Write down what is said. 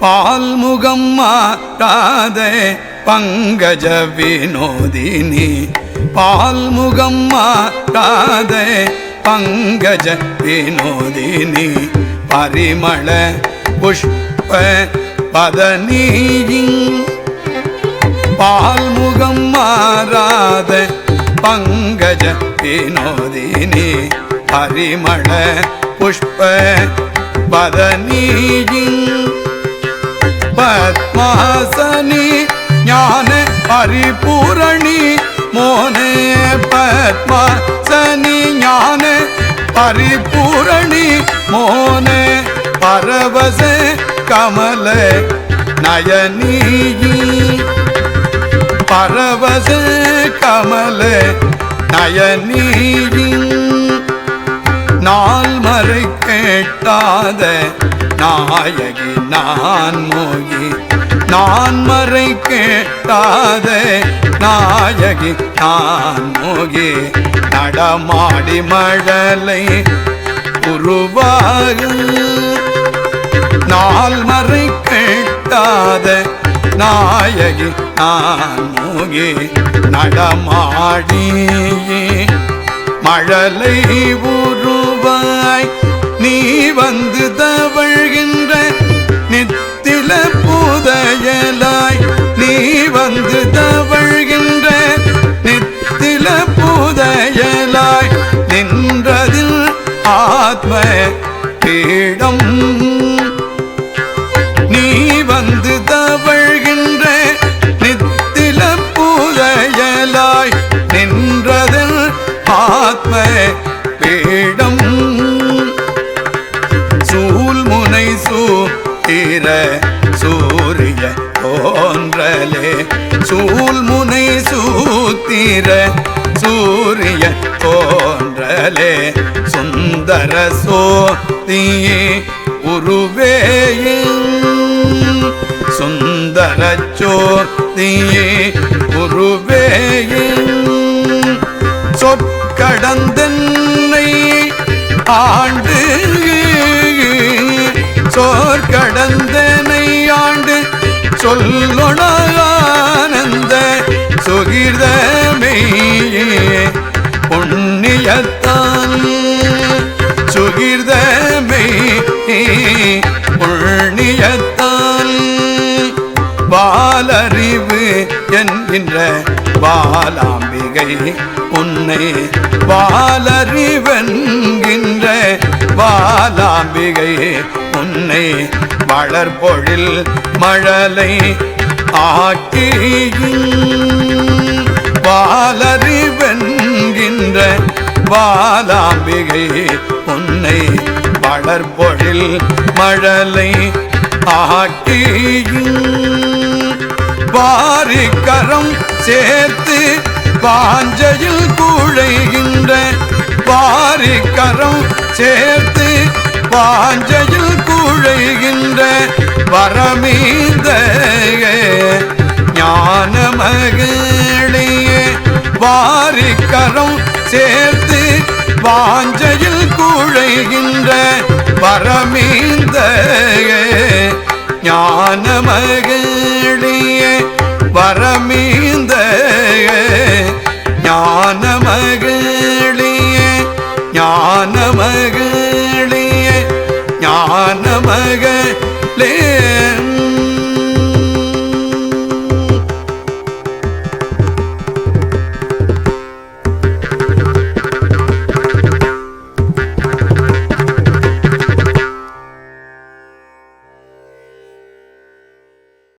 பால்முகம் மாறாதே பங்கஜ வினோதினி. பால்முகம் மாறாதே பங்கஜ வினோதினி. பரிமள புஷ்ப பதனீயின் பால்முகம் மாறாத பங்கஜ வினோதினி. பரிமள புஷ்ப பதனீயின் பத்மாசனி ஞான பரிபூரணி மோனே பத்மாசனி ஞான பரிபூரணி மோனே பரவச கமல நயனீ. பரவச கமல நாள் மறை கேட்டாத நாயகி நான் மோகி. நான் மறை கேட்டாத நாயகி நான் மோகி. நடமாடி மழலை உருவாக. நால்மறை கேட்டாத நாயகி நான் மோகி. நடமாடியே மழலை உருவாய். நீ வந்து தவழ்கின்ற நித்தில புதையலாய். நீ வந்து தவழ்கின்ற நித்தில புதையலாய். நின்றதில் ஆத்ம பீடம் நீ வந்து தவழ்கின்ற தோன்றலே சூழ்முனை சூத்திர சூரிய போன்றலே சுந்தர சோதியே உருவேயும் சுந்தர சோதியே உருவேயும் சொற்கடந்தென்னை ஆண்டு சோர்கடந்தனை ஆண்டு சொல்லொணா சுகிர்தமே புண்ணியத்தான் சுகிர்தமே புண்ணியத்தான் பாலறிவு என்கின்ற பாலாம்பிகை உன்னை பாலறிவென்கின்ற பாலாம்பிகை உன்னை வளர்பொழில் மழலை ஆக்கியின் பாலறிவென்கின்ற பாலாம்பிகை பொன்னை வளர்பொழில் மழலை ஆக்கி வாரிக்கரம் சேர்த்து பாஞ்சையில் குழைகின்ற பாரிக்கரம் சேர்த்து பாஞ்சையில் குழைகின்ற வரமீந்த திருக்கரம் சேர்த்து வாஞ்சையில் குழைகின்ற பரமீந்த ஞான மகளிய பரமீந்த ஞான மகளிய ஞான மகளிய ஞான மகளே